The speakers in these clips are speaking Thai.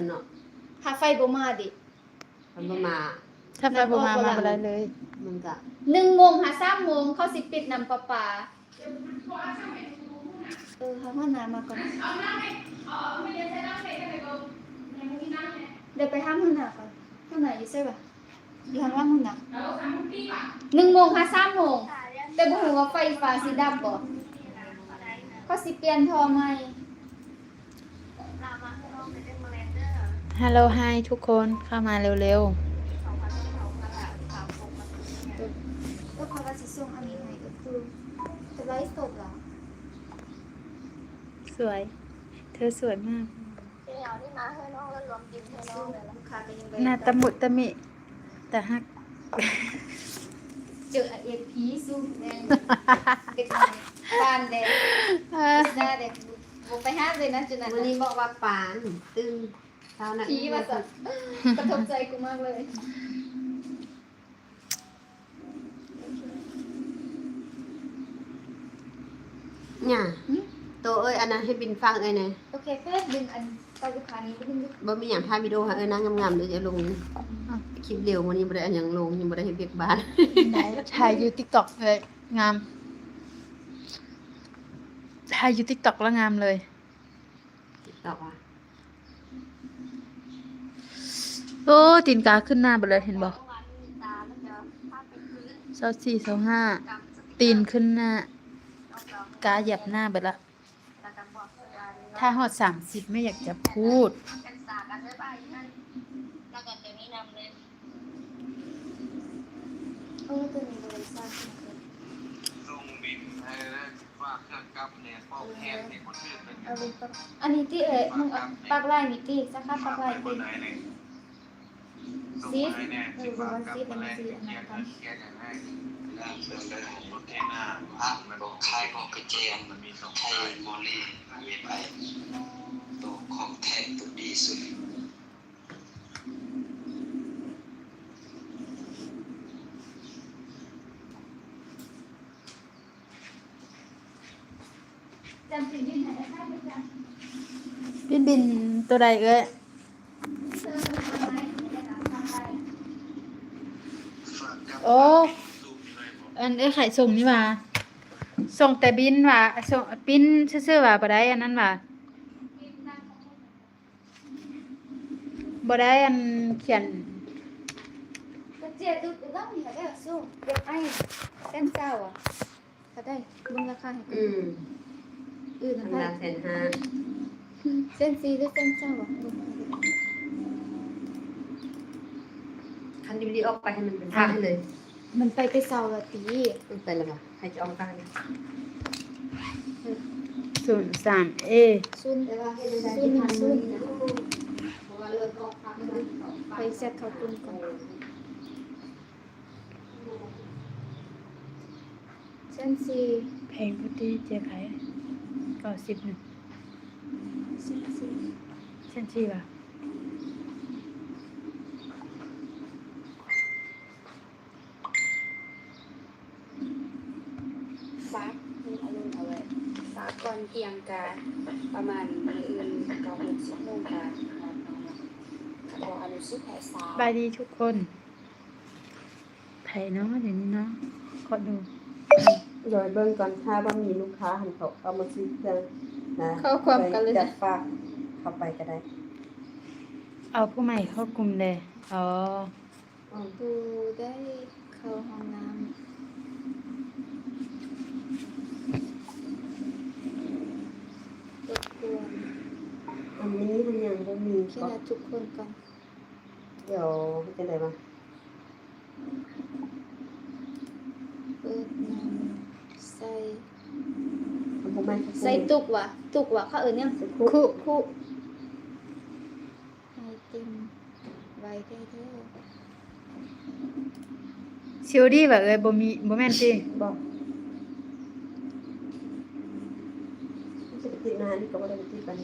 หั่นเนาะถ้าไฟบ่มาดิมันบ่มาถ้าไฟบ่มามาบ่ได้เลย มันก็หนึ่งโมงหาสามโมงเขาสิปิดน้ำประปาเออเขาว่าน้ำมาก่อนเดี๋ยวไปห้ามห้องน้ำก่อนห้องน้ำอยู่ใช่ปะอยู่ข้างล่างห้องน้ำหนึ่งโมงหาสามโมงแต่บ่รู้ว่าไฟฟ้าสิดับบ่เขาสิเปลี่ยนท่อใหม่ ฮัลโหลไฮทุกคนเข้ามาเร็วก็เขาว่าสิส่งอันนี้ให้ก็คือจะไลฟ์สดเหรอๆสวย เธอสวยมากลูกค้าก็ยังไปหน้าตะมุตะมิแต่ฮักเจอเอ็ดพีสู้แดงเด็กน้อยบ้านแดงหน้าแดงบุกไปห้ามเลยนะจุดนั้นวันนี้บอกว่าปานตึงเช้านั้นผีมาสัตว์กระทบใจกูมากเลยเนี่ยโตเอ้ยอันนั้นให้บินฟังเอ้ยแหน่โอเคเพื่อดึงอันไปลูกค้านี้ไปดึงลูกบ่มีหยังถ่ายวิดีโอหาเอ้ยนางงามๆเดี๋ยวจะลงคลิปเร็ววันนี้บ่ได้อันหยังลงยังบ่ได้เฮ็ดเวียกบ้านไหนถ่ายอยู่ติ๊กต็อกเลยงามถ่ายอยู่ติ๊กต็อกแล้วงามเลยตอกว่า โอ้ตีนกาขึ้นหน้าไปเลยเห็นบอกเสาสี่เสาห้าตีนขึ้นหน้า กาหยับหน้าไปละ ถ้าหอดสามสิบไม่อยากจะพูด อันนี้ที่เอ๋ยมึงเอาปักไล่นี่ที่สักพักปักไล่คที่ นไหนเนี่ยส่งให้เนี่ยที่ฝากกลับมาแล้วเขียนให้เขียนให้แล้วเรื่องได้ของรถเทน่าภาพมันบอกค่ายของกระเจนมันมีสองค่ายโมลี่เวทไปตัวของแท้ตัวดีสุดจำสิ่งที่ไหนได้ไหมจ๊ะบินบินตัวใดเอ้ย เธอเป็นคนไหนที่จะทำอะไร ฝากกลับ โอ้ตู้มีอะไรบอกอันเอ้ยไข่ส่งนี่ว่าส่งแต่บินว่าส่งปิ้นซื่อๆว่าบ่ได้อันนั้นว่าบ่ได้อันเขียนก็เจ๊ดูแล้วมีอะไรสู้เด็กไอ้เส้นเจ้าอะก็ได้มึงราคาให้กูอืมอื่นธรนะรมคะดาแสนห้าเส้นซีหรือเส้นเจ้าอะ คันดีดีออกไปให้มันเป็นฟังให้เลย มันไปไปเซาละตีมันไปแล้วบ่ให้จะออกฟังศูนย์สามเอซุนแต่ว่าให้ได้ซุที่นพันซุนึนงนะเพราะว่าเลิกออกฟังมันไปเซ็ตเขาตุนก่อนเส้นซีแพงพุตีเจ๊ขายเก้าสิบหนึ่งเส้นซีเช่นชีว่ะ ซักมีอารมณ์เอาไว้ ซักก่อนเที่ยงกาประมาณมื้ออื่นเก้าโมงสิบโมงกาบอกอนุสุแผ่สาบายดีทุกคนไผ่เนาะเดี๋ยวนี้เนาะขอดูเดี๋ยวเบิ่งก่อนถ้าว่ามีลูกค้าหันเขาเอามาซื้อเครื่องนะเข้าความกันเลยจันะดฝากเข้าไปก็ได้ เอาผู้ใหม่เข้ากลุ่มเลยอ๋อดูได้เข้าห้องน้ำรบกวน อันนี้มันยัง บ่มีคิดทุกคนก่อนเดี๋ยวจะได้มาเปิดน้ำใส่ใส่ตุกวะตุกวะเขาเอิ้นเนี่ยคุคุคุให้เต็มไว้ได้เด้อซิวดี้แบบเอ้ยบ่มีบ่แม่นติบอกจะไปตินานนี่ก็ไม่ได้ไปติดกัน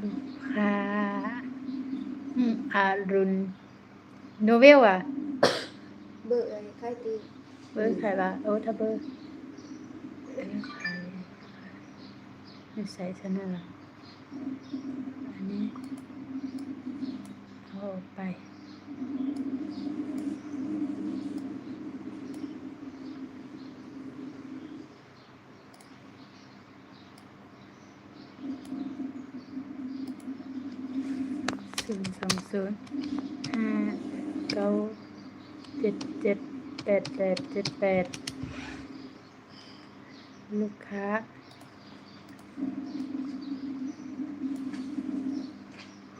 ลูกค้า อืมอารุณโนเวลอะ เบอร์เอ้ยใครตีเบอร์ใครวะโอ้ถ้าเบอร์เบอร์ใครไม่ใส่ฉันน่ะล่ะอันนี้เอาออกไป ศูนย์สอง ศูนย์ห้าเก้าเจ็ดเจ็ดแปดแปดเจ็ดแปดลูกค้า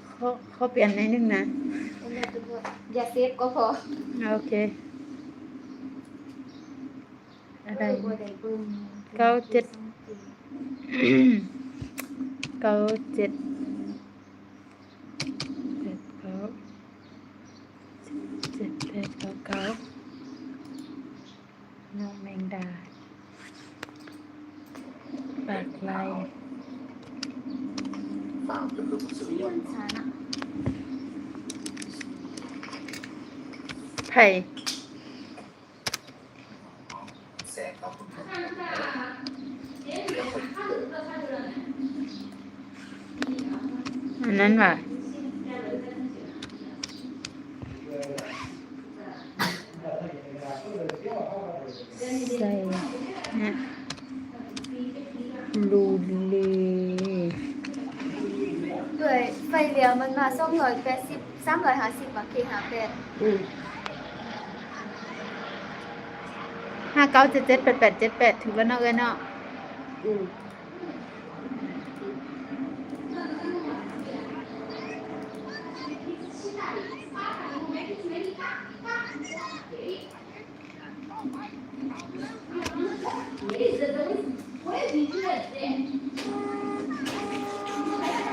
เขาเขาเปลี่ยนในนึงนะเอาแม่ตัวบ่อย่าเซฟก็พอ โอเค อะไรบ่ได้เบิ่งเก้าเจ็ดเก้าเจ็ดแปดเก้าเจ็ดแปด เก้าเก้าน้องแมงดา ปากลายฝากเป็นลูกสุริยนต์ชานะไผ่ แสงขอบคุณครับ อันนั้นว่ะใส่เนี่ยลูเล เเหลียวมันมาสองร้อยแปดสิบสามร้อยห้าสิบบาทเคหาแปดอืห้าเก้าเจ็ดเจ็ดแปดแปดเจ็ดแปดถือแล้วเนาะเอยเนาะอืม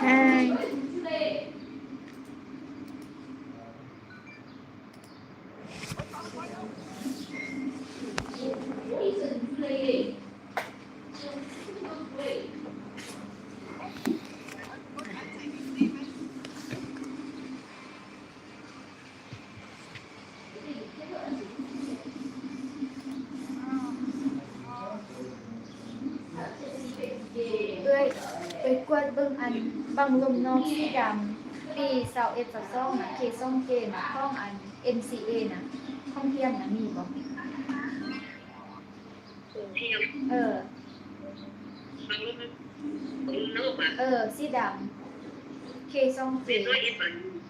ใช่ เอ้ยไปกวดเบิ่งอัน บางลมนอกสีดำปี21 22น่ะเคซ่องเกน่ะของอัน NCA น่ะท่องเที่ยวน่ะมีบ่เออเออสีดำเคซ่องเก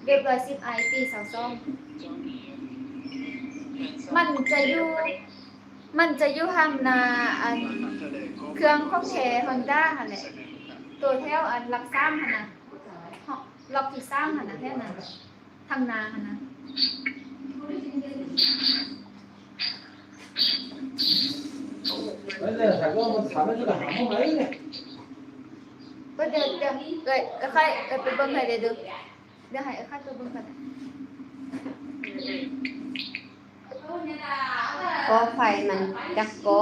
เรียบร้อย10ไอปี22มันจะอยู่มันจะอยู่ห่างหนาอัน เครื่องของแท้ Honda หั่นแหละ ตัวแถวอันรักซ้ำหั่นน่ะเหาะล็อกที่ซ้ำหั่นน่ะแค่นั้นทางนาหั่นน่ะ Bây giờ phải có một thằng nó là hỏng mấy này ก็เดี๋ยวเดี๋ยวเอ้ยเอ้ยค่อยเอ้ยไปเบิ่งให้เดี๋ยวเดี๋ยวเดี๋ยวให้เอ้ยค่อยไปเบิ่งกันก็ไฟมันจักก็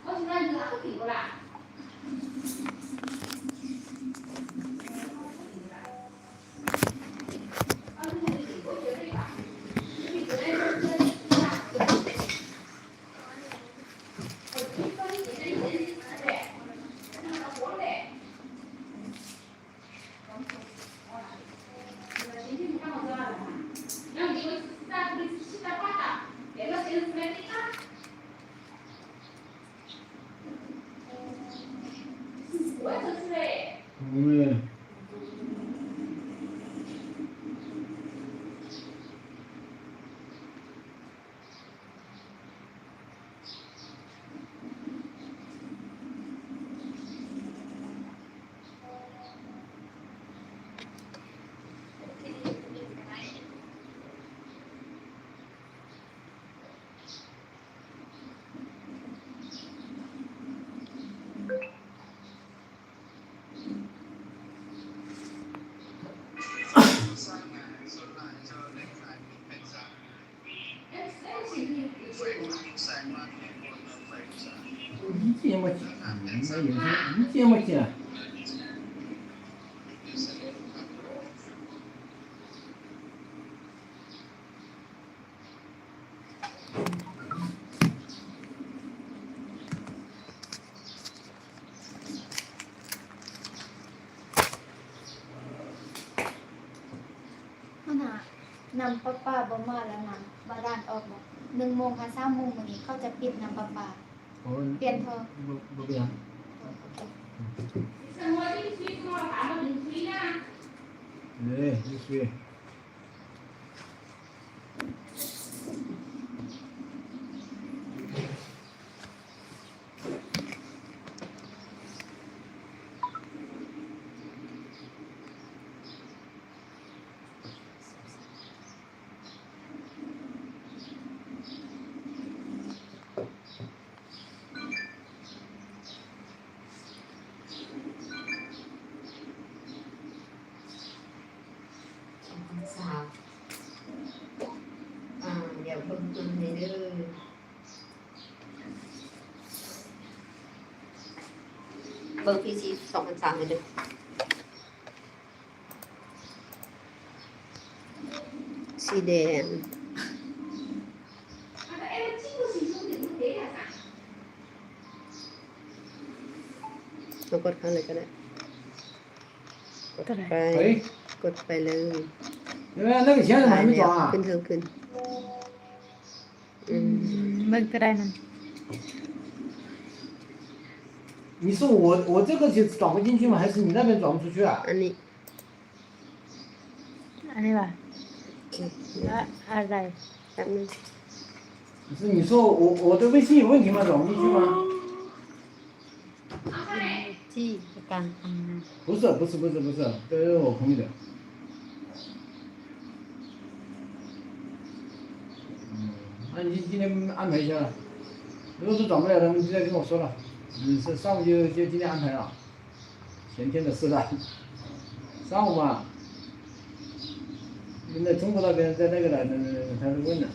อยู่ที่เชื่อม่เชื่นำปราปาบ่มาแล้วนะบาดานออกหนึ่งโมงค่ะสามโมงวันนี้เขาจะปิดน้ำปราปาเปลี่ยนเธอบ่ 你送我进去，跟我爸都进去呀。哎，你去。 เบิ่งพี่ซีสองพันสามเลยเด้อสีแดงเรากดเข้าเลยก็ได้กดไป 喂， กดไปเลย 那个那个钱怎么还没装啊 ขึ้？นเทิงขึ้นอืม เบิ่งก็ได้นั่น 你说我我这个就转不进去吗？还是你那边转不出去啊？哪里？哪里吧？啊啊在，不是你说我我的微信有问题吗？转不进去吗？不是不是不是不是，这是我朋友的。嗯，那你今天安排一下，如果是转不了，他们就再跟我说了。你，是上午就就今天安排了，前天的事了。上午嘛，那中国那边在那个的，那那他是问了。的。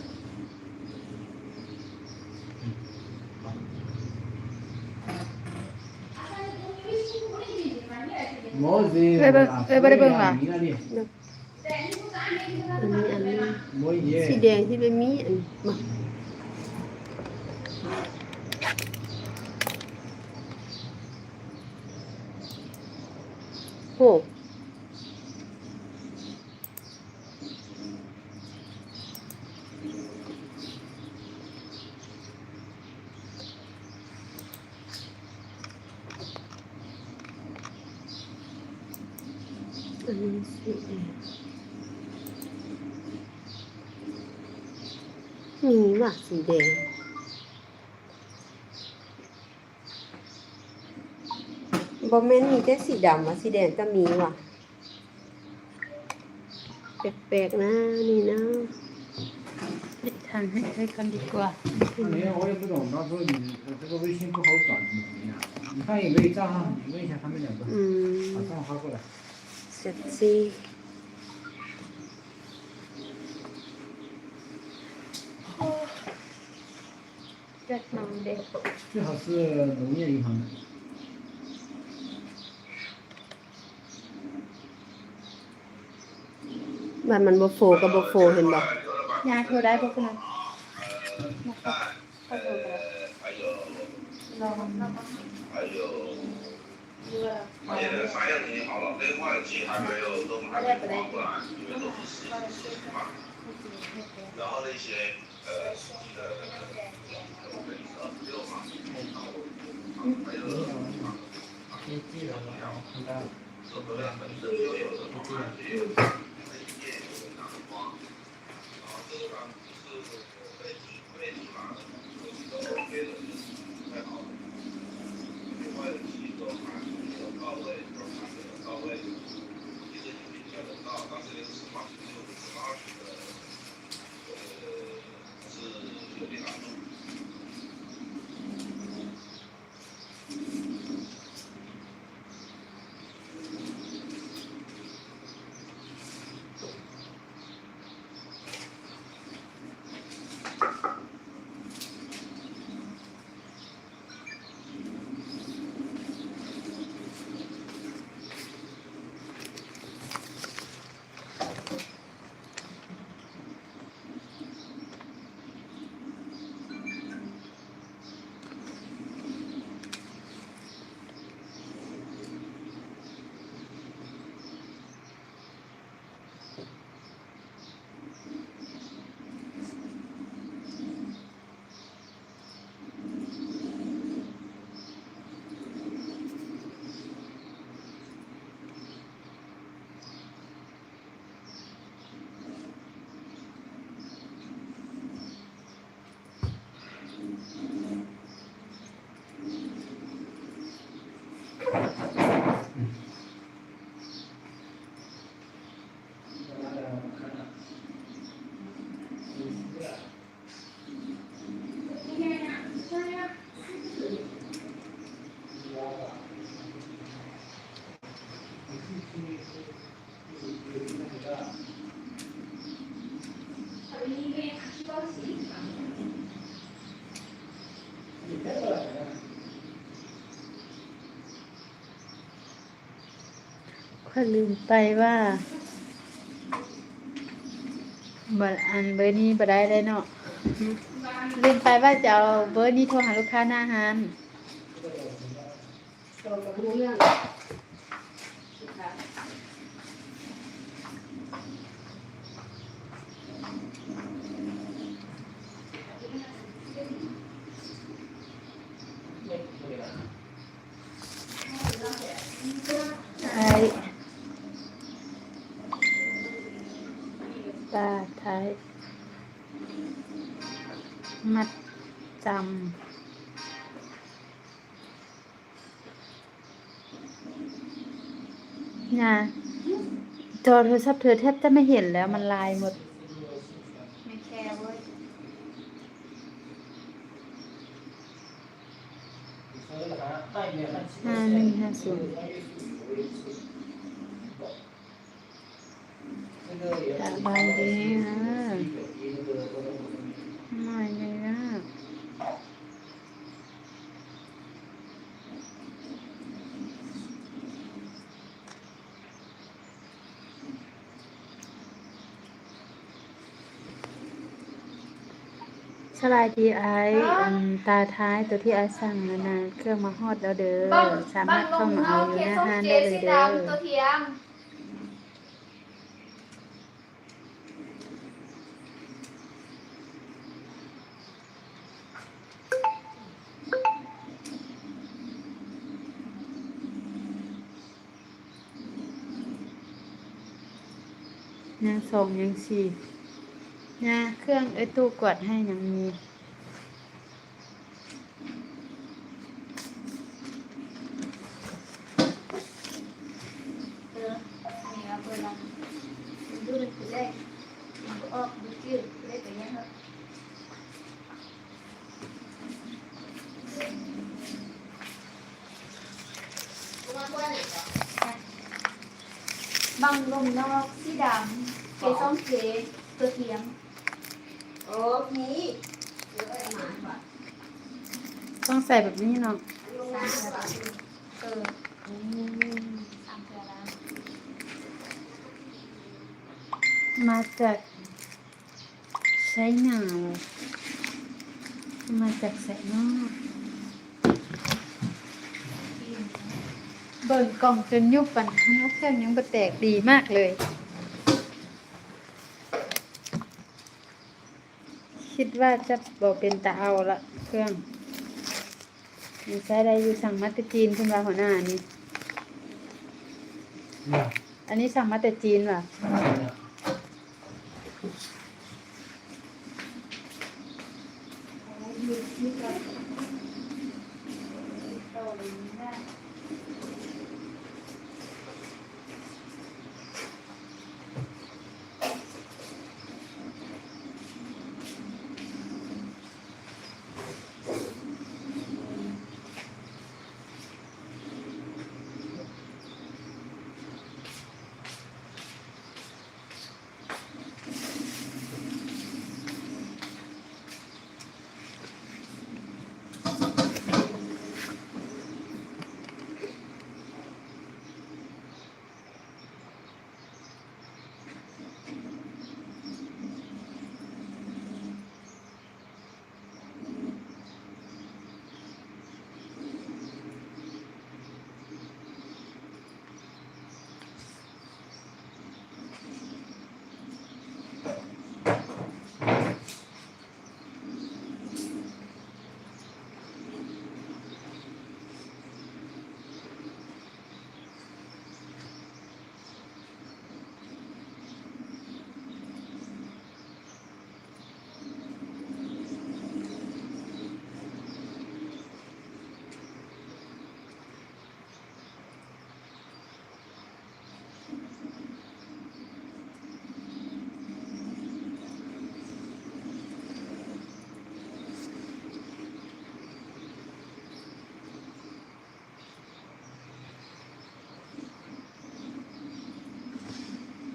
米，那里อันนี้อั บอแม่นมีแต่สีดำว่ะสีแดงก็มีว่ะ แปลกๆนะนี่นะ ทางให้ให้กันดีกว่า 没有，我也不懂，到时候你这个微信不好转怎么样？你看有没有账号？你问一下他们两个， อืม 把账号发过来。 เซ็กซี่ จัดนอนเด็ก 最好是农业银行的。 บ้านมันบ่โฟกับบ่โฟเห็นบ่ ยาโทรได้บ่คุณนะคะก็โทรไปลอง 还有，发现的反应已经好了，那个化验器还没有都还没发过来，因为都是实实体嘛。然后那些呃实际的那个我跟你说六嘛，还有收购量本身就有的话，也有 Jesus. ค่อยลืมไปว่าบัอันเบอร์นี้บ่ได้เลยเนาะลืมไปว่าจะเอาเบอร์นี้โทรหาลูกค้าหน้าห้าน เราก็รู้เรื่อง ไอ้ตาไทยมัดจำ นะจอโทรศัพท์เธอแทบจะไม่เห็นแล้วมันลายหมด ไม่แคร์เว้ยห้าหนึ่งห้าศูนย์สบายดีฮะไม่เลยนะส ลายดีไอตาท้ายตัวที่ไอสั่งนะนะเครื่องมาฮอดแล้วเด้อสามารถเข้ามาเอาเอยู่หน้าส้มห้านได้เลยเด้อตัวเทียมยังสองยังสี่ นะเครื่องไอ้ตู้กดให้ยังมีเออนี่ครับเปิดลองดูหนึ่งคือเลขมันก็ออกดูชื่อเลขไปยังบังลมนอกสีดำเกส้มเกตัวเทียม ต้องใส่แบบนี้เนาะมาจากใช้หนาวมาจากแสนนอกเบิ่งกล่องจนยุบปันนกเครื่องยังบะแตกดีมากเลย คิดว่าจะบอกเป็นตาเอาละเครื่องมีใช้ได้อยู่สั่งมาแตจีนคุณว่าหัวหน้านี่เนี่ยอันนี้สั่งมาแต่จีนว่ะ เนี่ย